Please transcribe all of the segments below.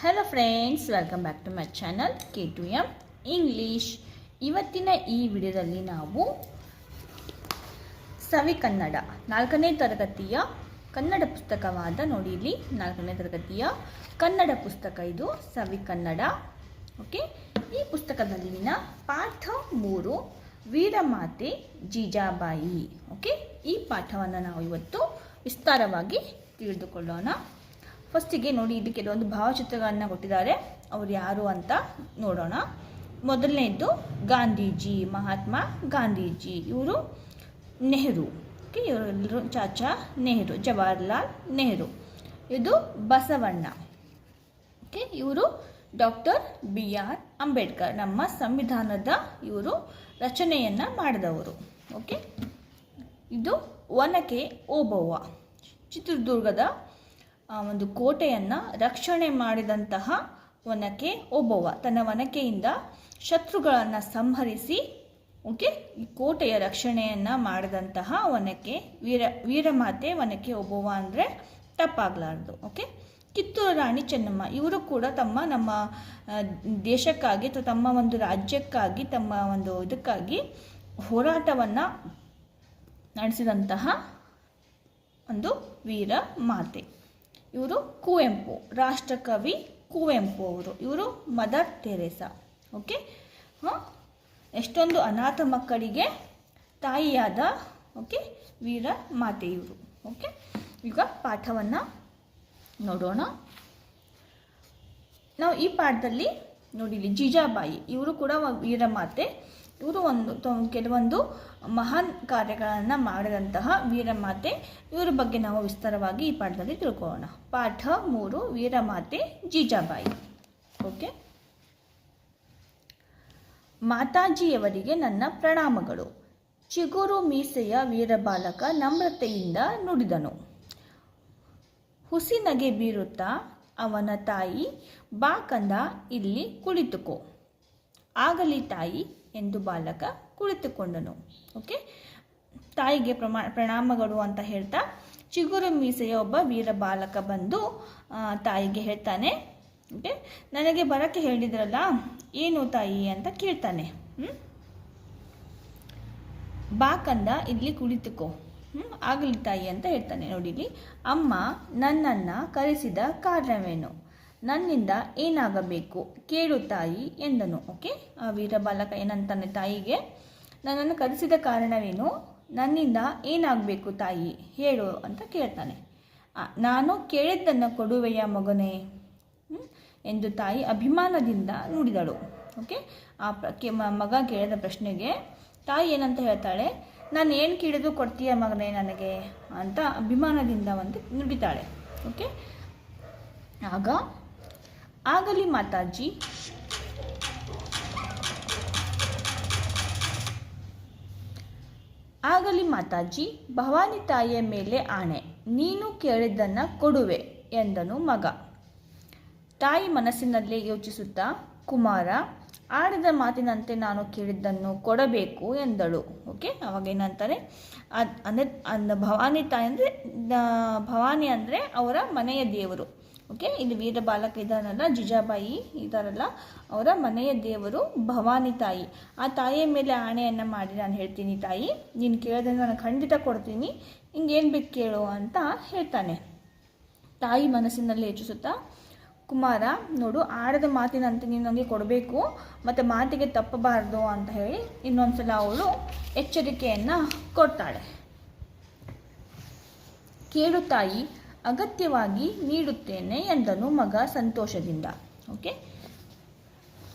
Hello friends welcome back to my channel K to M English ಇವತ್ತಿನ ಈ ವಿಡಿಯೋದಲ್ಲಿ ನಾವು ಸವಿ ಕನ್ನಡ, ನಾಲ್ಕನೇ ತರಗತಿಯ ಕನ್ನಡ ಪುಸ್ತಕವಾದ ನೋಡಿ ಇಲ್ಲಿ ನಾಲ್ಕನೇ ತರಗತಿಯ ಕನ್ನಡ ಪುಸ್ತಕ ಇದು, ಸವಿ ಕನ್ನಡ. ಓಕೆ ಈ ಪುಸ್ತಕದಲ್ಲಿನ ಪಾಠ ಮೂರು, ವೀರಮಾತೆ ಜೀಜಾಬಾಯಿ. ಓಕೆ ಈ ಪಾಠವನ್ನು ನಾವು ಇವತ್ತು ವಿಸ್ತಾರವಾಗಿ ತಿಳಿದುಕೊಳ್ಳೋಣ. ಫಸ್ಟಿಗೆ ನೋಡಿ ಇದಕ್ಕೆ ಕೆಲವೊಂದು ಭಾವಚಿತ್ರಗಳನ್ನು ಕೊಟ್ಟಿದ್ದಾರೆ. ಅವ್ರು ಯಾರು ಅಂತ ನೋಡೋಣ. ಮೊದಲನೇದ್ದು ಗಾಂಧೀಜಿ, ಮಹಾತ್ಮ ಗಾಂಧೀಜಿ. ಇವರು ನೆಹರು. ಓಕೆ ಇವರೆಲ್ಲರೂ ಚಾಚಾ ನೆಹರು, ಜವಾಹರ್ಲಾಲ್ ನೆಹರು. ಇದು ಬಸವಣ್ಣ. ಓಕೆ ಇವರು ಡಾಕ್ಟರ್ ಬಿ ಆರ್ ಅಂಬೇಡ್ಕರ್. ನಮ್ಮ ಸಂವಿಧಾನದ ಇವರು ರಚನೆಯನ್ನು ಮಾಡಿದವರು. ಓಕೆ ಇದು ಒನಕೆ ಓಬವ್ವ. ಚಿತ್ರದುರ್ಗದ ಒಂದು ಕೋಟೆಯನ್ನು ರಕ್ಷಣೆ ಮಾಡಿದಂತಹ ಒನಕೆ ಒಬ್ಬವ. ತನ್ನ ಒನಕೆಯಿಂದ ಶತ್ರುಗಳನ್ನು ಸಂಹರಿಸಿ ಓಕೆ ಈ ಕೋಟೆಯ ರಕ್ಷಣೆಯನ್ನು ಮಾಡಿದಂತಹ ಒನಕೆ ವೀರ, ವೀರಮಾತೆ ಒನಕೆ ಒಬ್ಬವ ಅಂದರೆ ತಪ್ಪಾಗಲಾರ್ದು ಓಕೆ ಕಿತ್ತೂರು ರಾಣಿ ಚೆನ್ನಮ್ಮ, ಇವರು ಕೂಡ ತಮ್ಮ ನಮ್ಮ ದೇಶಕ್ಕಾಗಿ ಅಥವಾ ತಮ್ಮ ಒಂದು ರಾಜ್ಯಕ್ಕಾಗಿ, ತಮ್ಮ ಒಂದು ಇದಕ್ಕಾಗಿ ಹೋರಾಟವನ್ನು ನಡೆಸಿದಂತಹ ಒಂದು ವೀರ ಮಾತೆ ಇವರು ಕುವೆಂಪು, ರಾಷ್ಟ್ರಕವಿ ಕುವೆಂಪು ಅವರು. ಇವರು ಮದರ್ ಟೆರೇಸಾ ಓಕೆ? ಹಾಂ? ಎಷ್ಟೊಂದು ಅನಾಥ ಮಕ್ಕಳಿಗೆ ತಾಯಿಯಾದ, ಓಕೆ, ವೀರ ಮಾತೆ ಇವರು ಓಕೆ? ಈಗ ಪಾಠವನ್ನು ನೋಡೋಣ. ನಾವು ಈ ಪಾಠದಲ್ಲಿ ನೋಡಿಲಿ ಜೀಜಾಬಾಯಿ, ಇವರು ಕೂಡ ವೀರಮಾತೆ ಇವರು ಒಂದು ಕೆಲವೊಂದು ಮಹಾನ್ ಕಾರ್ಯಗಳನ್ನು ಮಾಡಿದಂತಹ ವೀರಮಾತೆ. ಇವರ ಬಗ್ಗೆ ನಾವು ವಿಸ್ತಾರವಾಗಿ ಈ ಪಾಠದಲ್ಲಿ ತಿಳ್ಕೊಳ್ಳೋಣ. ಪಾಠ ಮೂರು, ವೀರಮಾತೆ ಜೀಜಾಬಾಯಿ. ಓಕೆ? ಮಾತಾಜಿಯವರಿಗೆ ನನ್ನ ಪ್ರಣಾಮಗಳು. ಚಿಗುರು ಮೀಸೆಯ ವೀರಬಾಲಕ ನಮ್ರತೆಯಿಂದ ನುಡಿದನು. ಹುಸಿನಗೆ ಬೀರುತ್ತಾ ಅವನ ತಾಯಿ, ಬಾ ಕಂದ, ಇಲ್ಲಿ ಕುಳಿತುಕೋ. ಆಗಲಿ ತಾಯಿ ಎಂದು ಬಾಲಕ ಕುಳಿತುಕೊಂಡನು. ಓಕೆ? ತಾಯಿಗೆ ಪ್ರಮಾ ಪ್ರಣಾಮಗಳು ಅಂತ ಹೇಳ್ತಾ ಚಿಗುರು ಮೀಸೆಯ ಒಬ್ಬ ವೀರ ಬಾಲಕ ಬಂದು ತಾಯಿಗೆ ಹೇಳ್ತಾನೆ ಓಕೆ? ನನಗೆ ಬರಕ್ಕೆ ಹೇಳಿದ್ರಲ್ಲ ಏನು ತಾಯಿ ಅಂತ ಕೇಳ್ತಾನೆ. ಹ್ಞೂ ಬಾ ಕಂದ ಇಲ್ಲಿ ಕುಳಿತುಕೋ. ಹ್ಮ್, ಆಗಲಿ ತಾಯಿ ಅಂತ ಹೇಳ್ತಾನೆ ನೋಡಿಲಿ ಅಮ್ಮ ನನ್ನನ್ನು ಕರೆಸಿದ ಕಾರಣವೇನು? ನನ್ನಿಂದ ಏನಾಗಬೇಕು? ಕೇಳು ತಾಯಿ ಎಂದನು. ಓಕೆ ಆ ವೀರಬಾಲಕ ಏನಂತಾನೆ ತಾಯಿಗೆ, ನನ್ನನ್ನು ಕರೆಸಿದ ಕಾರಣವೇನು? ನನ್ನಿಂದ ಏನಾಗಬೇಕು ತಾಯಿ? ಹೇಳು ಅಂತ ಕೇಳ್ತಾನೆ. ನಾನು ಕೇಳಿದ್ದನ್ನು ಕೊಡುವೆಯ ಮಗನೇ? ಎಂದು ತಾಯಿ ಅಭಿಮಾನದಿಂದ ನುಡಿದಳು ಓಕೆ ಆ ಮಗ ಕೇಳಿದ ಪ್ರಶ್ನೆಗೆ ತಾಯಿ ಏನಂತ ಹೇಳ್ತಾಳೆ? ನಾನು ಏನು ಕೇಳಿದ್ರು ಕೊಡ್ತೀಯ ಮಗನೇ ನನಗೆ? ಅಂತ ಅಭಿಮಾನದಿಂದ ಒಂದು ನುಡಿತಾಳೆ. ಓಕೆ ಆಗ ಆಗಲಿ ಮಾತಾಜಿ ಆಗಲಿ ಮಾತಾಜಿ ಭವಾನಿ ತಾಯಿಯ ಮೇಲೆ ಆಣೆ. ನೀನು ಕೇಳಿದ್ದನ್ನು ಕೊಡುವೆ ಎಂದನು ಮಗ. ತಾಯಿ ಮನಸ್ಸಿನಲ್ಲೇ ಯೋಚಿಸುತ್ತಾ, ಕುಮಾರ, ಆಡಿದ ಮಾತಿನಂತೆ ನಾನು ಕೇಳಿದ್ದನ್ನು ಕೊಡಬೇಕು ಎಂದಳು. ಓಕೆ, ಅವಾಗ ಏನಂತಾರೆ? ಅದ್, ಅಂದರೆ, ಅಂದ ಭವಾನಿ ತಾಯಿ ಅಂದರೆ ಭವಾನಿ ಅಂದರೆ ಅವರ ಮನೆಯ ದೇವರು. ಓಕೆ ಇಲ್ಲಿ ವೀರ ಬಾಲಕ ಇದ್ದಾರಲ್ಲ ಜಿಜಾಬಾಯಿ ಇದಾರಲ್ಲ ಅವರ ಮನೆಯ ದೇವರು ಭವಾನಿ ತಾಯಿ. ಆ ತಾಯಿಯ ಮೇಲೆ ಆಣೆಯನ್ನು ಮಾಡಿ ನಾನು ಹೇಳ್ತೀನಿ ತಾಯಿ, ನೀನು ಕೇಳಿದ್ರೆ ನಾನು ಖಂಡಿತ ಕೊಡ್ತೀನಿ, ಹಿಂಗೇನು ಬೇಕು ಕೇಳು ಅಂತ ಹೇಳ್ತಾನೆ. ತಾಯಿ ಮನಸ್ಸಿನಲ್ಲಿ ಹೆಚ್ಚಿಸುತ್ತಾ ಕುಮಾರ, ನೋಡು, ಆಡದ ಮಾತಿನಂತೆ ನೀನು ನನಗೆ ಕೊಡಬೇಕು, ಮತ್ತು ಮಾತಿಗೆ ತಪ್ಪಬಾರ್ದು ಅಂತ ಹೇಳಿ ಇನ್ನೊಂದ್ಸಲ ಅವಳು ಎಚ್ಚರಿಕೆಯನ್ನು ಕೊಡ್ತಾಳೆ. ಕೇಳು ತಾಯಿ ಅಗತ್ಯವಾಗಿ ನೀಡುತ್ತೇನೆ ಎಂದನು ಮಗ ಸಂತೋಷದಿಂದ. ಓಕೆ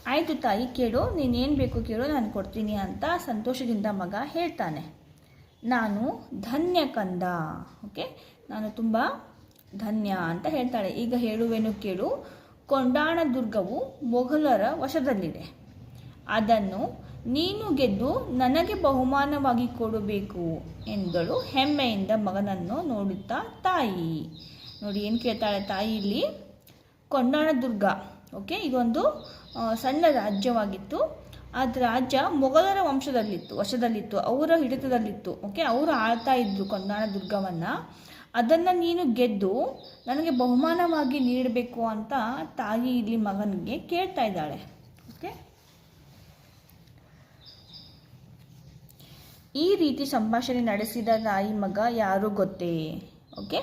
ಆಯಿತು ತಾಯಿ, ಕೇಳು, ನೀನೇನು ಬೇಕು ಕೇಳು, ನಾನು ಕೊಡ್ತೀನಿ ಅಂತ ಸಂತೋಷದಿಂದ ಮಗ ಹೇಳ್ತಾನೆ. ನಾನು ಧನ್ಯ ಕಂದ. ಓಕೆ ನಾನು ತುಂಬ ಧನ್ಯ ಅಂತ ಹೇಳ್ತಾಳೆ. ಈಗ ಹೇಳುವೆನು ಕೇಳು, ಕೊಂಡಾಣ ದುರ್ಗವು ಮೊಘಲರ ವಶದಲ್ಲಿದೆ. ಅದನ್ನು ನೀನು ಗೆದ್ದು ನನಗೆ ಬಹುಮಾನವಾಗಿ ಕೊಡಬೇಕು ಎಂದಳು ಹೆಮ್ಮೆಯಿಂದ ಮಗನನ್ನು ನೋಡುತ್ತಾ ತಾಯಿ. ನೋಡಿ ಏನು ಕೇಳ್ತಾಳೆ ತಾಯಿ ಇಲ್ಲಿ? ಕೊಂಡಾಣ ದುರ್ಗ ಓಕೆ ಇದೊಂದು ಆ, ಸಣ್ಣ ರಾಜ್ಯವಾಗಿತ್ತು. ಅದು ರಾಜ್ಯ ಮೊಘಲರ ವಂಶದಲ್ಲಿತ್ತು ವಶದಲ್ಲಿತ್ತು ಅವರ ಹಿಡಿತದಲ್ಲಿತ್ತು. ಓಕೆ ಅವರು ಆಳ್ತಾ ಇದ್ರು ಕೊಂಡಾಣ ದುರ್ಗವನ್ನು ಅದನ್ನು ನೀನು ಗೆದ್ದು ನನಗೆ ಬಹುಮಾನವಾಗಿ ನೀಡಬೇಕು ಅಂತ ತಾಯಿ ಇಲ್ಲಿ ಮಗನಿಗೆ ಕೇಳ್ತಾ ಇದ್ದಾಳೆ ಓಕೆ ಈ ರೀತಿ ಸಂಭಾಷಣೆ ನಡೆಸಿದ ತಾಯಿ ಮಗ ಯಾರು ಗೊತ್ತೇ? ಓಕೆ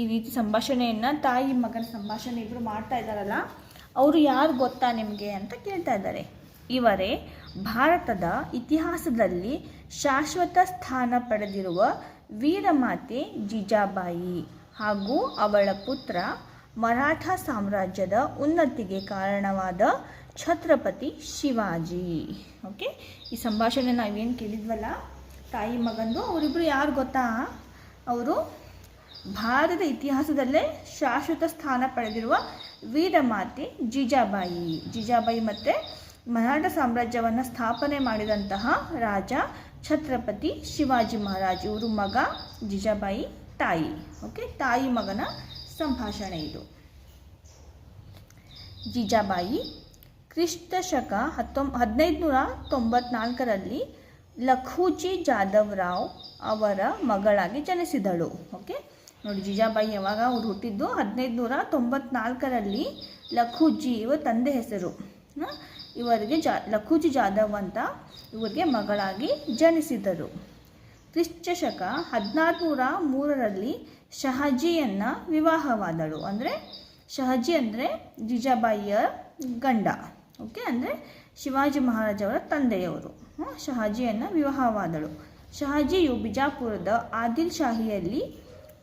ಈ ರೀತಿ ಸಂಭಾಷಣೆಯನ್ನು ತಾಯಿ ಮಗನ ಸಂಭಾಷಣೆ ಇಬ್ಬರು ಮಾಡ್ತಾ ಇದ್ದಾರಲ್ಲ, ಅವರು ಯಾರು ಗೊತ್ತಾ ನಿಮಗೆ ಅಂತ ಕೇಳ್ತಾ ಇದ್ದಾರೆ. ಇವರೇ ಭಾರತದ ಇತಿಹಾಸದಲ್ಲಿ ಶಾಶ್ವತ ಸ್ಥಾನ ಪಡೆದಿರುವ ವೀರಮಾತೆ ಜಿಜಾಬಾಯಿ ಹಾಗೂ ಅವಳ ಪುತ್ರ ಮರಾಠ ಸಾಮ್ರಾಜ್ಯದ ಉನ್ನತಿಗೆ ಕಾರಣವಾದ ಛತ್ರಪತಿ ಶಿವಾಜಿ. ಓಕೆ ಈ ಸಂಭಾಷಣೆ ನಾವೇನು ಕೇಳಿದ್ವಲ್ಲ ತಾಯಿ ಮಗಂದು ಅವರಿಬ್ಬರು ಯಾರು ಗೊತ್ತಾ? ಅವರು ಭಾರತದ ಇತಿಹಾಸದಲ್ಲೇ ಶಾಶ್ವತ ಸ್ಥಾನ ಪಡೆದಿರುವ ವೀರಮಾತೆ ಜಿಜಾಬಾಯಿ. ಜಿಜಾಬಾಯಿ ಮತ್ತು ಮರಾಠ ಸಾಮ್ರಾಜ್ಯವನ್ನು ಸ್ಥಾಪನೆ ಮಾಡಿದಂತಹ ರಾಜ ಛತ್ರಪತಿ ಶಿವಾಜಿ ಮಹಾರಾಜ್. ಇವರು ಮಗ, ಜಿಜಾಬಾಯಿ ತಾಯಿ. ಓಕೆ, ತಾಯಿ ಮಗನ ಸಂಭಾಷಣೆ ಇದು. ಜಿಜಾಬಾಯಿ ಕ್ರಿಸ್ತ ಶಕ ಹತ್ತೊಂಬ ಹದಿನೈದು ನೂರ ತೊಂಬತ್ನಾಲ್ಕರಲ್ಲಿ ಲಖೂಜಿ ಜಾಧವ್ ರಾವ್ ಅವರ ಮಗಳಾಗಿ ಜನಿಸಿದಳು. ಓಕೆ ನೋಡಿ, ಜಿಜಾಬಾಯಿ ಯಾವಾಗ ಅವ್ರು ಹುಟ್ಟಿದ್ದು? ಹದಿನೈದು ನೂರ ತೊಂಬತ್ನಾಲ್ಕರಲ್ಲಿ ಲಖೂಜಿ ಇವ ತಂದೆ ಹೆಸರು? ಇವರಿಗೆ ಜಾ ಲಖೂಜಿ ಜಾಧವ್ ಅಂತ ಇವರಿಗೆ ಮಗಳಾಗಿ ಜನಿಸಿದರು. ಕ್ರಿಶ್ಚಶಕ ಹದಿನಾರುನೂರ ಮೂರರಲ್ಲಿ ಶಹಜಿಯನ್ನು ವಿವಾಹವಾದಳು. ಅಂದರೆ, ಶಹಜಿ ಅಂದರೆ ಜಿಜಾಬಾಯಿಯ ಗಂಡ. ಓಕೆ ಅಂದರೆ ಶಿವಾಜಿ ಮಹಾರಾಜವರ ತಂದೆಯವರು. ಶಹಾಜಿಯನ್ನು ವಿವಾಹವಾದಳು. ಶಹಾಜಿಯು ಬಿಜಾಪುರದ ಆದಿಲ್ ಶಾಹಿಯಲ್ಲಿ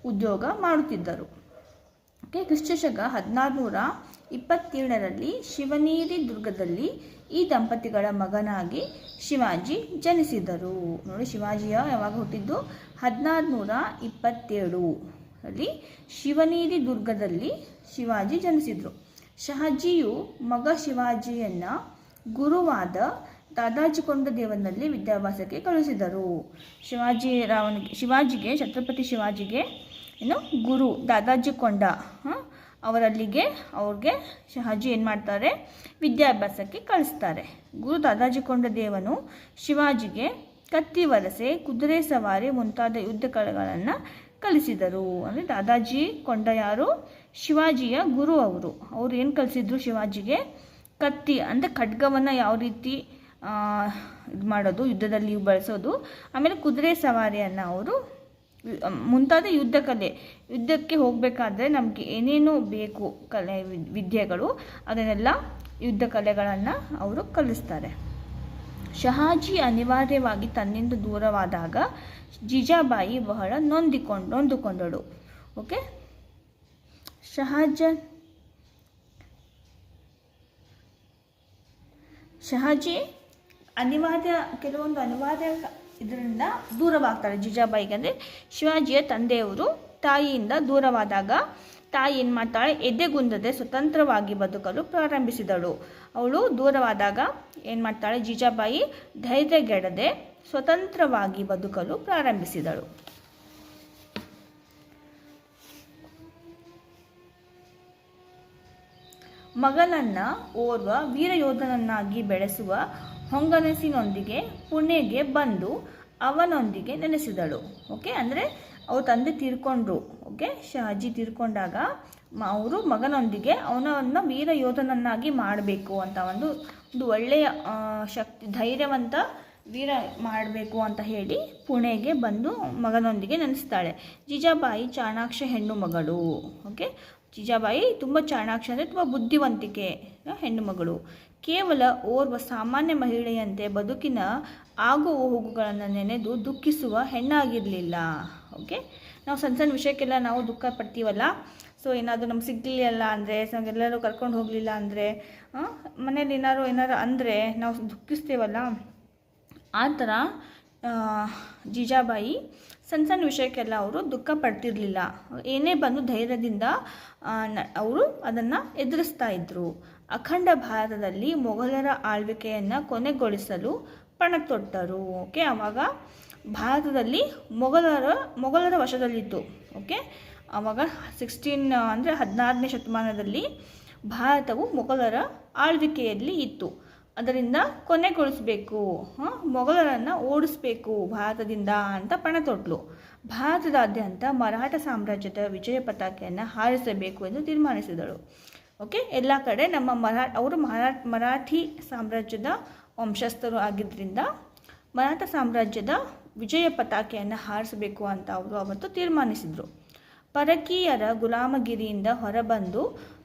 ಉದ್ಯೋಗ ಮಾಡುತ್ತಿದ್ದರು. ಓಕೆ, ಕ್ರಿಸ್ತಶಕ ಹದಿನಾರುನೂರ ಇಪ್ಪತ್ತೇಳರಲ್ಲಿ ಶಿವನೀರಿ ದುರ್ಗದಲ್ಲಿ ಈ ದಂಪತಿಗಳ ಮಗನಾಗಿ ಶಿವಾಜಿ ಜನಿಸಿದರು. ನೋಡಿ, ಶಿವಾಜಿಯ ಯಾವಾಗ ಹುಟ್ಟಿದ್ದು? ಹದಿನಾರುನೂರ ಇಪ್ಪತ್ತೇಳು ಅಲ್ಲಿ ಶಿವನೀರಿ ದುರ್ಗದಲ್ಲಿ ಶಿವಾಜಿ ಜನಿಸಿದರು. ಶಹಾಜಿಯು ಮಗ ಶಿವಾಜಿಯನ್ನು ಗುರುವಾದ ದಾದಾಜಿ ಕೊಂಡ ದೇವನಲ್ಲಿ ವಿದ್ಯಾಭ್ಯಾಸಕ್ಕೆ ಕಳುಹಿಸಿದರು. ಶಿವಾಜಿ ರಾವನಿಗೆ ಶಿವಾಜಿಗೆ, ಛತ್ರಪತಿ ಶಿವಾಜಿಗೆ, ಏನು, ಗುರು ದಾದಾಜಿ ಕೊಂಡ? ಅವರಲ್ಲಿಗೆ, ಅವ್ರಿಗೆ ಶಹಾಜಿ ಏನು ಮಾಡ್ತಾರೆ? ವಿದ್ಯಾಭ್ಯಾಸಕ್ಕೆ ಕಳಿಸ್ತಾರೆ. ಗುರು ದಾದಾಜಿ ಕೊಂಡ ದೇವನು ಶಿವಾಜಿಗೆ ಕತ್ತಿ ವಲಸೆ, ಕುದುರೆ ಸವಾರಿ ಮುಂತಾದ ಯುದ್ಧ ಕಲೆಗಳನ್ನು ಕಲಿಸಿದರು. ಅಂದರೆ ದಾದಾಜಿ ಕೊಂಡ ಯಾರು? ಶಿವಾಜಿಯ ಗುರು ಅವರು. ಅವರು ಏನು ಕಲಿಸಿದ್ರು ಶಿವಾಜಿಗೆ? ಕತ್ತಿ ಅಂದರೆ ಖಡ್ಗವನ್ನು ಯಾವ ರೀತಿ ಇದು ಮಾಡೋದು, ಯುದ್ಧದಲ್ಲಿ ಬಳಸೋದು. ಆಮೇಲೆ ಕುದುರೆ ಸವಾರಿಯನ್ನು ಅವರು ಮುಂತಾದ ಯುದ್ಧ ಕಲೆ. ಯುದ್ಧಕ್ಕೆ ಹೋಗಬೇಕಾದ್ರೆ ನಮಗೆ ಏನೇನು ಬೇಕು ಕಲೆ ವಿದ್- ವಿದ್ಯೆಗಳು, ಅದನ್ನೆಲ್ಲ ಯುದ್ಧ ಕಲೆಗಳನ್ನು ಅವರು ಕಲಿಸ್ತಾರೆ. ಶಹಾಜಿ ಅನಿವಾರ್ಯವಾಗಿ ತನ್ನಿಂದ ದೂರವಾದಾಗ ಜಿಜಾಬಾಯಿ ಬಹಳ ನೊಂದಿಕೊಂಡು, ನೊಂದುಕೊಂಡಳು. ಓಕೆ? ಶಹಾಜ ಶಹಾಜಿ ಅನಿವಾರ್ಯ, ಕೆಲವೊಂದು ಅನಿವಾರ್ಯ ಇದರಿಂದ ದೂರವಾಗ್ತಾರೆ ಜಿಜಾಬಾಯಿಗೆ ಅಂದರೆ ಶಿವಾಜಿಯ ತಂದೆಯವರು ತಾಯಿಯಿಂದ ದೂರವಾದಾಗ ತಾಯಿ ಏನು ಮಾಡ್ತಾಳೆ? ಎದೆಗುಂದದೆ ಸ್ವತಂತ್ರವಾಗಿ ಬದುಕಲು ಪ್ರಾರಂಭಿಸಿದಳು. ಅವಳು ದೂರವಾದಾಗ ಏನು ಮಾಡ್ತಾಳೆ? ಜಿಜಾಬಾಯಿ ಧೈರ್ಯಗೆಡದೆ ಸ್ವತಂತ್ರವಾಗಿ ಬದುಕಲು ಪ್ರಾರಂಭಿಸಿದಳು. ಮಗನನ್ನು ಓರ್ವ ವೀರಯೋಧನನ್ನಾಗಿ ಬೆಳೆಸುವ ಹೊಂಗನಸಿನೊಂದಿಗೆ ಪುಣೆಗೆ ಬಂದು ಅವನೊಂದಿಗೆ ನೆನೆಸಿದಳು. ಓಕೆ, ಅಂದರೆ ಅವ್ರ ತಂದೆ ತೀರ್ಕೊಂಡ್ರು. ಓಕೆ ಶಹಾಜಿ ತೀರ್ಕೊಂಡಾಗ ಅವರು ಮಗನೊಂದಿಗೆ ಅವನನ್ನು ವೀರ ಯೋಧನನ್ನಾಗಿ ಮಾಡಬೇಕು ಅಂತ ಒಂದು ಒಂದು ಒಳ್ಳೆಯ ಶಕ್ತಿ, ಧೈರ್ಯವಂತ ವೀರ ಮಾಡಬೇಕು ಅಂತ ಹೇಳಿ ಪುಣೆಗೆ ಬಂದು ಮಗನೊಂದಿಗೆ ನೆನೆಸ್ತಾಳೆ. ಜಿಜಾಬಾಯಿ ಚಾಣಾಕ್ಷ ಹೆಣ್ಣು ಮಗಳು. ಓಕೆ ಜಿಜಾಬಾಯಿ ತುಂಬ ಚಾಣಾಕ್ಷ ಅಂದರೆ ತುಂಬ ಬುದ್ಧಿವಂತಿಕೆ ಹೆಣ್ಣುಮಗಳು ಕೇವಲ ಓರ್ವ ಸಾಮಾನ್ಯ ಮಹಿಳೆಯಂತೆ ಬದುಕಿನ ಆಗುವ ಹೋಗುಗಳನ್ನು ನೆನೆದು ದುಃಖಿಸುವ ಹೆಣ್ಣಾಗಿರಲಿಲ್ಲ. ಓಕೆ? ನಾವು ಸಣ್ಣ ಸಣ್ಣ ವಿಷಯಕ್ಕೆಲ್ಲ ನಾವು ದುಃಖ ಪಡ್ತೀವಲ್ಲ? ಸೊ, ಏನಾದರೂ ನಮ್ಗೆ ಸಿಗಲಿಲ್ಲ ಅಂದರೆ ಎಲ್ಲರೂ ಕರ್ಕೊಂಡು ಹೋಗಲಿಲ್ಲ ಅಂದರೆ ಮನೇಲಿ ಏನಾರು ಏನಾರು ಅಂದರೆ ನಾವು ದುಃಖಿಸ್ತೇವಲ್ಲ? ಆ ಥರ ಜೀಜಾಬಾಯಿ ಸಣ್ಣ ಸಣ್ಣ ವಿಷಯಕ್ಕೆಲ್ಲ ಅವರು ದುಃಖ ಪಡ್ತಿರಲಿಲ್ಲ. ಏನೇ ಬಂದು ಧೈರ್ಯದಿಂದ ಅವರು ಅದನ್ನು ಎದುರಿಸ್ತಾ ಇದ್ದರು ಅಖಂಡ ಭಾರತದಲ್ಲಿ ಮೊಘಲರ ಆಳ್ವಿಕೆಯನ್ನು ಕೊನೆಗೊಳಿಸಲು ಪಣ ತೊಟ್ಟರು ಓಕೆ ಆವಾಗ ಭಾರತದಲ್ಲಿ ಮೊಘಲರ ಮೊಘಲರ ವಶದಲ್ಲಿತ್ತು. ಓಕೆ ಆವಾಗ ಸಿಕ್ಸ್ಟೀನ್, ಅಂದರೆ ಹದಿನಾರನೇ ಶತಮಾನದಲ್ಲಿ ಭಾರತವು ಮೊಘಲರ ಆಳ್ವಿಕೆಯಲ್ಲಿ ಇತ್ತು. ಅದರಿಂದ ಕೊನೆಗೊಳಿಸಬೇಕು ಮೊಘಲರನ್ನು ಓಡಿಸ್ಬೇಕು, ಭಾರತದಿಂದ ಅಂತ ಪಣ ತೊಟ್ಲು ಭಾರತದಾದ್ಯಂತ ಮರಾಠ ಸಾಮ್ರಾಜ್ಯದ ವಿಜಯ ಪತಾಕೆಯನ್ನು ಹಾರಿಸಬೇಕು ಎಂದು ತೀರ್ಮಾನಿಸಿದಳು. ಓಕೆ? ಎಲ್ಲ ಕಡೆ ನಮ್ಮ ಮರಾ, ಅವರು ಮರಾ, ಮರಾಠಿ ಸಾಮ್ರಾಜ್ಯದ ವಂಶಸ್ಥರು ಆಗಿದ್ದರಿಂದ ಮರಾಠ ಸಾಮ್ರಾಜ್ಯದ ವಿಜಯ ಪತಾಕೆಯನ್ನು ಹಾರಿಸಬೇಕು ಅಂತ ಅವರು ಅವತ್ತು ತೀರ್ಮಾನಿಸಿದರು. ಪರಕೀಯರ ಗುಲಾಮಗಿರಿಯಿಂದ ಹೊರಬಂದು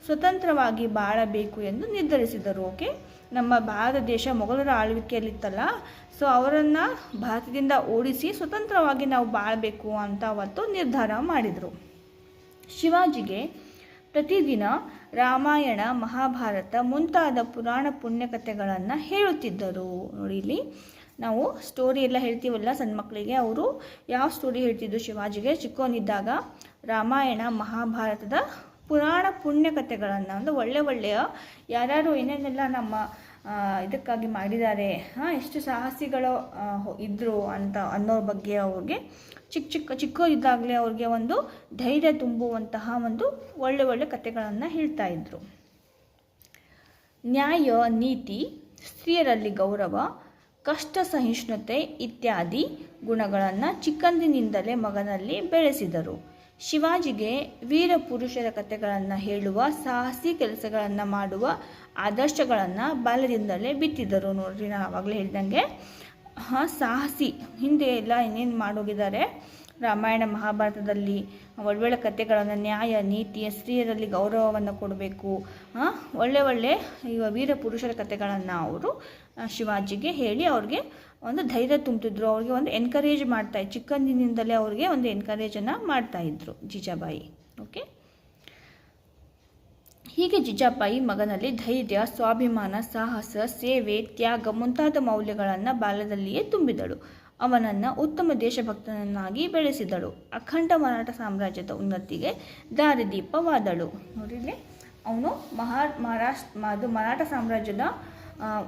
ಸ್ವತಂತ್ರವಾಗಿ ಬಾಳಬೇಕು ಎಂದು ನಿರ್ಧರಿಸಿದರು, ಓಕೆ? ನಮ್ಮ ಭಾರತ ದೇಶ ಮೊಘಲರ ಆಳ್ವಿಕೆಯಲ್ಲಿತ್ತಲ್ಲ ಸೊ ಅವರನ್ನು ಭಾರತದಿಂದ ಓಡಿಸಿ ಸ್ವತಂತ್ರವಾಗಿ ನಾವು ಬಾಳಬೇಕು ಅಂತ ಅವತ್ತು ನಿರ್ಧಾರ ಮಾಡಿದರು. ಶಿವಾಜಿಗೆ ಪ್ರತಿದಿನ ರಾಮಾಯಣ, ಮಹಾಭಾರತ ಮುಂತಾದ ಪುರಾಣ ಪುಣ್ಯಕಥೆಗಳನ್ನು ಹೇಳುತ್ತಿದ್ದರು. ನೋಡಿ ಇಲ್ಲಿ ನಾವು ಸ್ಟೋರಿ ಎಲ್ಲ ಹೇಳ್ತೀವಲ್ಲ ಸಣ್ಣ ಮಕ್ಕಳಿಗೆ ಅವರು ಯಾವ ಸ್ಟೋರಿ ಹೇಳ್ತಿದ್ರು ಶಿವಾಜಿಗೆ? ಚಿಕ್ಕವನಿದ್ದಾಗ ರಾಮಾಯಣ, ಮಹಾಭಾರತದ ಪುರಾಣ ಪುಣ್ಯಕಥೆಗಳನ್ನು ಒಂದು ಒಳ್ಳೆ ಒಳ್ಳೆಯ ಯಾರ್ಯಾರು ಏನೇನೆಲ್ಲ ನಮ್ಮ ಇದಕ್ಕಾಗಿ ಮಾಡಿದ್ದಾರೆ, ಹಾಂ, ಎಷ್ಟು ಸಾಹಸಿಗಳು ಇದ್ದರು ಅಂತ ಅನ್ನೋ ಬಗ್ಗೆ ಅವ್ರಿಗೆ ಚಿಕ್ಕ ಚಿಕ್ಕ ಚಿಕ್ಕವರಿದ್ದಾಗಲೇ ಅವ್ರಿಗೆ ಒಂದು ಧೈರ್ಯ ತುಂಬುವಂತಹ ಒಂದು ಒಳ್ಳೆ ಒಳ್ಳೆ ಕಥೆಗಳನ್ನು ಹೇಳ್ತಾ ಇದ್ರು. ನ್ಯಾಯ, ನೀತಿ, ಸ್ತ್ರೀಯರಲ್ಲಿ ಗೌರವ, ಕಷ್ಟ ಸಹಿಷ್ಣುತೆ ಇತ್ಯಾದಿ ಗುಣಗಳನ್ನು ಚಿಕ್ಕಂದಿನಿಂದಲೇ ಮಗನಲ್ಲಿ ಬೆಳೆಸಿದರು. ಶಿವಾಜಿಗೆ ವೀರ ಪುರುಷರ ಕಥೆಗಳನ್ನು ಹೇಳುವ ಸಾಹಸಿ ಕೆಲಸಗಳನ್ನು ಮಾಡುವ ಆದರ್ಶಗಳನ್ನು ಬಾಲ್ಯದಿಂದಲೇ ಬಿತ್ತಿದ್ದರು ನೋಡ್ರಿ ನಾನು ಆವಾಗಲೇ ಹೇಳಿದಂಗೆ. ಹಾಂ, ಸಾಹಸಿ. ಹಿಂದೆ ಎಲ್ಲ ಇನ್ನೇನು ಮಾಡೋಗಿದ್ದಾರೆ? ರಾಮಾಯಣ ಮಹಾಭಾರತದಲ್ಲಿ ಒಳ್ಳೊಳ್ಳೆ ಕಥೆಗಳನ್ನು ನ್ಯಾಯ, ನೀತಿ, ಸ್ತ್ರೀಯರಲ್ಲಿ ಗೌರವವನ್ನು ಕೊಡಬೇಕು. ಒಳ್ಳೆ ಒಳ್ಳೆ ಈಗ ವೀರ ಪುರುಷರ ಕಥೆಗಳನ್ನು ಅವರು ಶಿವಾಜಿಗೆ ಹೇಳಿ ಅವ್ರಿಗೆ ಒಂದು ಧೈರ್ಯ ತುಂಬ್ತಿದ್ರು ಅವ್ರಿಗೆ ಒಂದು ಎನ್ಕರೇಜ್ ಮಾಡ್ತಾ ಚಿಕ್ಕಂದಿನಿಂದಲೇ ಅವ್ರಿಗೆ ಒಂದು ಎನ್ಕರೇಜನ್ನು ಮಾಡ್ತಾಯಿದ್ರು ಜಿಜಾಬಾಯಿ. ಓಕೆ ಹೀಗೆ ಜಿಜಾಬಾಯಿ ಮಗನಲ್ಲಿ ಧೈರ್ಯ, ಸ್ವಾಭಿಮಾನ, ಸಾಹಸ, ಸೇವೆ, ತ್ಯಾಗ ಮುಂತಾದ ಮೌಲ್ಯಗಳನ್ನು ಬಾಲ್ಯದಲ್ಲಿಯೇ ತುಂಬಿದಳು. ಅವನನ್ನು ಉತ್ತಮ ದೇಶಭಕ್ತನನ್ನಾಗಿ ಬೆಳೆಸಿದಳು. ಅಖಂಡ ಮರಾಠ ಸಾಮ್ರಾಜ್ಯದ ಉನ್ನತಿಗೆ ದಾರಿದೀಪವಾದಳು. ನೋಡಿಲಿ ಅವನು ಮಹಾ ಮಹಾರಾಷ್ಟ್ರ, ಅದು ಮರಾಠ ಸಾಮ್ರಾಜ್ಯದ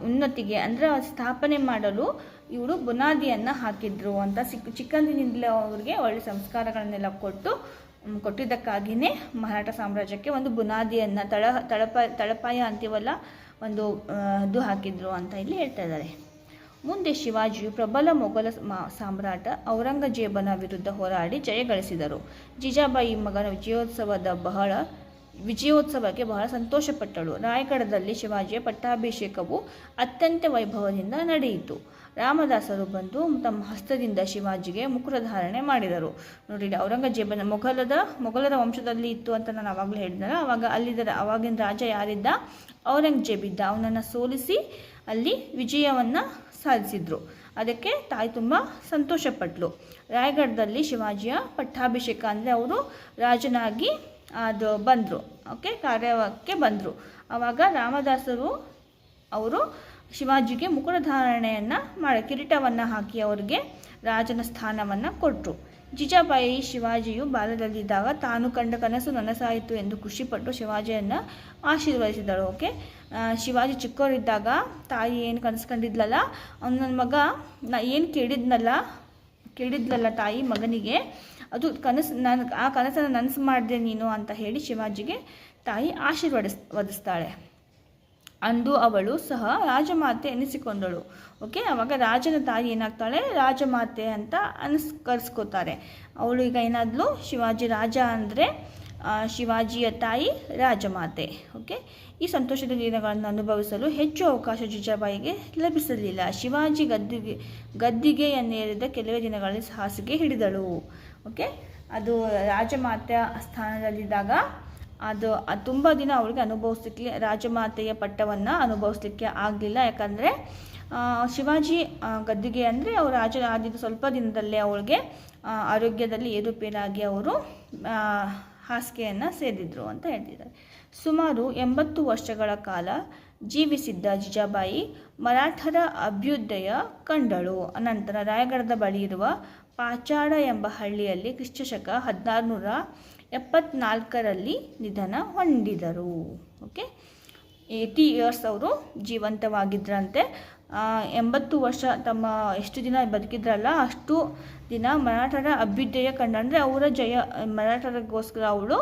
ಉನ್ನತಿಗೆ ಅಂದರೆ ಸ್ಥಾಪನೆ ಮಾಡಲು ಇವರು ಬುನಾದಿಯನ್ನು ಹಾಕಿದ್ರು ಅಂತ ಚಿಕ್ಕ ಚಿಕ್ಕಂದಿನಿಂದಲೇ ಅವ್ರಿಗೆ ಒಳ್ಳೆ ಸಂಸ್ಕಾರಗಳನ್ನೆಲ್ಲ ಕೊಟ್ಟು ಕೊಟ್ಟಿದ್ದಕ್ಕಾಗಿಯೇ ಮರಾಠ ಸಾಮ್ರಾಜ್ಯಕ್ಕೆ ಒಂದು ಬುನಾದಿಯನ್ನು ತಳ, ತಳಪ, ತಳಪಾಯ ಅಂತೀವಲ್ಲ, ಒಂದು ಇದು ಹಾಕಿದ್ರು ಅಂತ ಇಲ್ಲಿ ಹೇಳ್ತಾ ಇದ್ದಾರೆ. ಮುಂದೆ ಶಿವಾಜಿಯು ಪ್ರಬಲ ಮೊಘಲ ಸಾಮ್ರಾಟ ಔರಂಗಜೇಬನ ವಿರುದ್ಧ ಹೋರಾಡಿ ಜಯಗಳಿಸಿದರು ಜಿಜಾಬಾಯಿ ಮಗನ ವಿಜಯೋತ್ಸವದ ಬಹಳ, ವಿಜಯೋತ್ಸವಕ್ಕೆ ಬಹಳ ಸಂತೋಷಪಟ್ಟಳು. ರಾಯಗಢದಲ್ಲಿ ಶಿವಾಜಿಯ ಪಟ್ಟಾಭಿಷೇಕವು ಅತ್ಯಂತ ವೈಭವದಿಂದ ನಡೆಯಿತು. ರಾಮದಾಸರು ಬಂದು ತಮ್ಮ ಹಸ್ತದಿಂದ ಶಿವಾಜಿಗೆ ಮುಕುರಧಾರಣೆ ಮಾಡಿದರು. ನೋಡಿ ಔರಂಗಜೇಬನ ಮೊಘಲದ, ಮೊಘಲರ ವಂಶದಲ್ಲಿ ಇತ್ತು ಅಂತ ನಾನು ಆವಾಗಲೇ ಹೇಳಿದ್ನಲ್ಲ ಅವಾಗ ಅಲ್ಲಿದ್ದ ಅವಾಗಿನ ರಾಜ ಯಾರಿದ್ದ? ಔರಂಗಜೇಬ್ ಇದ್ದ ಅವನನ್ನು ಸೋಲಿಸಿ ಅಲ್ಲಿ ವಿಜಯವನ್ನು ಸಾಧಿಸಿದ್ರು. ಅದಕ್ಕೆ ತಾಯಿ ತುಂಬ ಸಂತೋಷಪಟ್ಟಳು ರಾಯಗಢದಲ್ಲಿ ಶಿವಾಜಿಯ ಪಟ್ಟಾಭಿಷೇಕ ಅಂದರೆ ಅವರು ರಾಜನಾಗಿ ಅದು ಬಂದರು. ಓಕೆ, ಕಾರ್ಯಕ್ಕೆ ಬಂದರು. ಆವಾಗ ರಾಮದಾಸರು ಅವರು ಶಿವಾಜಿಗೆ ಮುಕುಟಧಾರಣೆಯನ್ನು ಮಾಡಿ, ಕಿರೀಟವನ್ನು ಹಾಕಿ ಅವರಿಗೆ ರಾಜನ ಸ್ಥಾನವನ್ನು ಕೊಟ್ಟರು ಜಿಜಾಬಾಯಿ ಶಿವಾಜಿಯು ಬಾಲ್ಯದಲ್ಲಿದ್ದಾಗ ತಾನು ಕಂಡ ಕನಸು ನನಸಾಯಿತು ಎಂದು ಖುಷಿಪಟ್ಟು ಶಿವಾಜಿಯನ್ನು ಆಶೀರ್ವದಿಸಿದಳು, ಓಕೆ? ಶಿವಾಜಿ ಚಿಕ್ಕವರಿದ್ದಾಗ ತಾಯಿ ಏನು ಕನಸು ಕಂಡಿದ್ಲಲ್ಲ ಅವ್ನು ನನ್ನ ಮಗ ನಾ, ಏನು ಕೇಳಿದ್ನಲ್ಲ, ಕೇಳಿದ್ಲಲ್ಲ ತಾಯಿ ಮಗನಿಗೆ, ಅದು ಕನಸು ನಾನು, ಆ ಕನಸನ್ನು ನನಸು ಮಾಡಿದೆ ನೀನು ಅಂತ ಹೇಳಿ ಶಿವಾಜಿಗೆ ತಾಯಿ ಆಶೀರ್ವದಿಸ್, ವದಿಸ್ತಾಳೆ. ಅಂದು ಅವಳು ಸಹ ರಾಜಮಾತೆ ಎನಿಸಿಕೊಂಡಳು. ಓಕೆ ಅವಾಗ ರಾಜನ ತಾಯಿ ಏನಾಗ್ತಾಳೆ? ರಾಜಮಾತೆ ಅಂತ ಅನಿಸ್ಕರಿಸ್ಕೋತಾರೆ. ಅವಳು ಈಗ ಏನಾದ್ಲು? ಶಿವಾಜಿ ರಾಜ ಅಂದರೆ ಶಿವಾಜಿಯ ತಾಯಿ ರಾಜಮಾತೆ. ಓಕೆ, ಈ ಸಂತೋಷದ ದಿನಗಳನ್ನು ಅನುಭವಿಸಲು ಹೆಚ್ಚು ಅವಕಾಶ ಜಿಜಾಬಾಯಿಗೆ ಲಭಿಸಲಿಲ್ಲ. ಶಿವಾಜಿ ಗದ್ದಿಗೆ, ಗದ್ದಿಗೆಯನ್ನೇರಿದ ಕೆಲವೇ ದಿನಗಳಲ್ಲಿ ಹಾಸಿಗೆ ಹಿಡಿದಳು. ಓಕೆ, ಅದು ರಾಜಮಾತೆಯ ಸ್ಥಾನದಲ್ಲಿದ್ದಾಗ ಅದು ತುಂಬ ದಿನ ಅವಳಿಗೆ ಅನುಭವಿಸ್ಲಿಕ್ಕೆ, ರಾಜಮಾತೆಯ ಪಟ್ಟವನ್ನು ಅನುಭವಿಸ್ಲಿಕ್ಕೆ ಆಗಲಿಲ್ಲ. ಯಾಕಂದರೆ ಶಿವಾಜಿ ಗದ್ದಿಗೆ ಅಂದರೆ ಅವರು ರಾಜ ಸ್ವಲ್ಪ ದಿನದಲ್ಲೇ ಅವಳಿಗೆ ಆರೋಗ್ಯದಲ್ಲಿ ಏರುಪೇರಾಗಿ ಅವರು ಹಾಸಿಗೆಯನ್ನು ಸೇರಿದ್ರು ಅಂತ ಹೇಳ್ತಿದ್ದಾರೆ. ಸುಮಾರು ಎಂಬತ್ತು ವರ್ಷಗಳ ಕಾಲ ಜೀವಿಸಿದ್ದ ಜಿಜಾಬಾಯಿ ಮರಾಠರ ಅಭ್ಯುದಯ ಕಂಡಳು. ಅನಂತರ ರಾಯಗಢದ ಬಳಿ ಇರುವ ಪಾಚಾಡ ಎಂಬ ಹಳ್ಳಿಯಲ್ಲಿ ಕ್ರಿಸ್ತಶಕ ಹದಿನಾರುನೂರ ಎಪ್ಪತ್ನಾಲ್ಕರಲ್ಲಿ ನಿಧನ ಹೊಂದಿದರು. ಓಕೆ? ಏಯ್ಟಿ ಇಯರ್ಸ್ ಅವರು ಜೀವಂತವಾಗಿದ್ದರಂತೆ ಎಂಬತ್ತು ವರ್ಷ ತಮ್ಮ ಎಷ್ಟು ದಿನ ಬದುಕಿದ್ರಲ್ಲ, ಅಷ್ಟು ದಿನ ಮರಾಠರ ಅಭ್ಯುದಯ ಕಂಡ, ಅಂದರೆ ಅವರ ಜಯ, ಮರಾಠರಿಗೋಸ್ಕರ ಅವಳು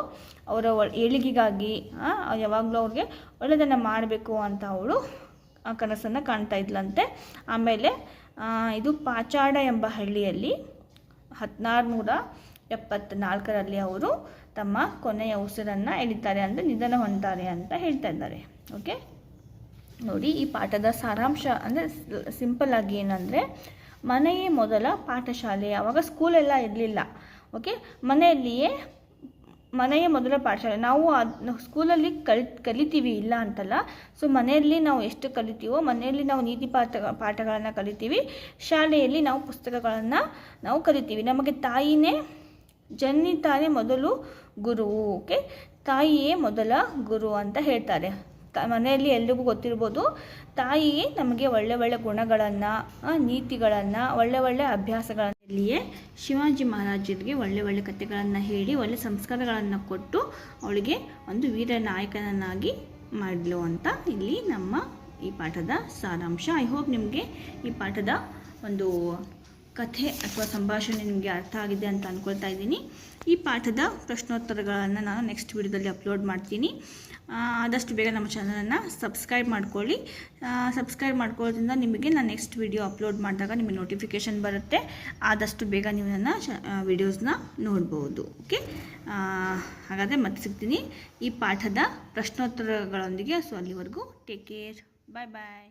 ಅವರ ಏಳಿಗೆಗಾಗಿ ಯಾವಾಗಲೂ ಅವ್ರಿಗೆ ಒಳ್ಳೆಯದನ್ನು ಮಾಡಬೇಕು ಅಂತ ಅವಳು ಆ ಕನಸನ್ನು ಕಾಣ್ತಾ ಇದ್ಲಂತೆ. ಆಮೇಲೆ ಇದು ಪಾಚಾಡ ಎಂಬ ಹಳ್ಳಿಯಲ್ಲಿ ಹದಿನಾರು ನೂರ ಎಪ್ಪತ್ತ್ನಾಲ್ಕರಲ್ಲಿ ಅವರು ತಮ್ಮ ಕೊನೆಯ ಉಸಿರನ್ನು ಎಳಿತಾರೆ ಅಂದರೆ ನಿಧನ ಹೊಂದ್ತಾರೆ ಅಂತ ಹೇಳ್ತಾ ಇದ್ದಾರೆ. ಓಕೆ ನೋಡಿ, ಈ ಪಾಠದ ಸಾರಾಂಶ ಅಂದರೆ ಸಿಂಪಲ್ ಆಗಿ ಏನಂದರೆ, ಮನೆಯೇ ಮೊದಲ ಪಾಠಶಾಲೆ. ಆವಾಗ ಸ್ಕೂಲೆಲ್ಲ ಇರಲಿಲ್ಲ. ಓಕೆ ಮನೆಯಲ್ಲಿಯೇ, ಮನೆಯೇ ಮೊದಲ ಪಾಠಶಾಲೆ. ನಾವು ಅದು ಸ್ಕೂಲಲ್ಲಿ ಕಲಿ, ಕಲಿತೀವಿ, ಇಲ್ಲ ಅಂತಲ್ಲ. ಸೊ ಮನೆಯಲ್ಲಿ ನಾವು ಎಷ್ಟು ಕಲಿತೀವೋ, ಮನೆಯಲ್ಲಿ ನಾವು ನೀತಿ ಪಾಠ, ಪಾಠಗಳನ್ನು ಕಲಿತೀವಿ. ಶಾಲೆಯಲ್ಲಿ ನಾವು ಪುಸ್ತಕಗಳನ್ನು ನಾವು ಕಲಿತೀವಿ. ನಮಗೆ ತಾಯಿನೇ ಜನ್ನಿ ತಾನೇ ಮೊದಲು ಗುರು, ಓಕೆ? ತಾಯಿಯೇ ಮೊದಲ ಗುರು ಅಂತ ಹೇಳ್ತಾರೆ. ಮನೆಯಲ್ಲಿ ಎಲ್ರಿಗೂ ಗೊತ್ತಿರ್ಬೋದು, ತಾಯಿಯೇ ನಮಗೆ ಒಳ್ಳೆ ಒಳ್ಳೆ ಗುಣಗಳನ್ನು ನೀತಿಗಳನ್ನು, ಒಳ್ಳೆ ಒಳ್ಳೆ ಅಭ್ಯಾಸಗಳನ್ನು ಇಲ್ಲಿಯೇ ಶಿವಾಜಿ ಮಹಾರಾಜರಿಗೆ ಒಳ್ಳೆ ಒಳ್ಳೆ ಕಥೆಗಳನ್ನು ಹೇಳಿ, ಒಳ್ಳೆ ಸಂಸ್ಕಾರಗಳನ್ನು ಕೊಟ್ಟು ಅವಳಿಗೆ ಒಂದು ವೀರ ನಾಯಕನನ್ನಾಗಿ ಮಾಡಲು ಅಂತ ಇಲ್ಲಿ ನಮ್ಮ ಈ ಪಾಠದ ಸಾರಾಂಶ. ಐ ಹೋಪ್ ನಿಮಗೆ ಈ ಪಾಠದ ಒಂದು ಕಥೆ ಅಥವಾ ಸಂಭಾಷಣೆ ನಿಮಗೆ ಅರ್ಥ ಆಗಿದೆ ಅಂತ ಅಂದ್ಕೊಳ್ತಾ ಇದ್ದೀನಿ. ಈ ಪಾಠದ ಪ್ರಶ್ನೋತ್ತರಗಳನ್ನು ನಾನು ನೆಕ್ಸ್ಟ್ ವಿಡಿಯೋದಲ್ಲಿ ಅಪ್ಲೋಡ್ ಮಾಡ್ತೀನಿ. ಆದಷ್ಟು ಬೇಗ ನಮ್ಮ ಚಾನಲನ್ನು ಸಬ್ಸ್ಕ್ರೈಬ್ ಮಾಡ್ಕೊಳ್ಳಿ. ಸಬ್ಸ್ಕ್ರೈಬ್ ಮಾಡ್ಕೊಳ್ಳೋದ್ರಿಂದ ನಿಮಗೆ ನಾನು ನೆಕ್ಸ್ಟ್ ವಿಡಿಯೋ ಅಪ್ಲೋಡ್ ಮಾಡಿದಾಗ ನಿಮಗೆ ನೋಟಿಫಿಕೇಷನ್ ಬರುತ್ತೆ. ಆದಷ್ಟು ಬೇಗ ನೀವು ನನ್ನ ವಿಡಿಯೋಸ್ನ ನೋಡ್ಬೋದು. ಓಕೆ ಹಾಗಾದರೆ ಮತ್ತೆ ಸಿಗ್ತೀನಿ ಈ ಪಾಠದ ಪ್ರಶ್ನೋತ್ತರಗಳೊಂದಿಗೆ. ಸೊ ಅಲ್ಲಿವರೆಗೂ ಟೇಕ್ ಕೇರ್ ಬಾಯ್ ಬಾಯ್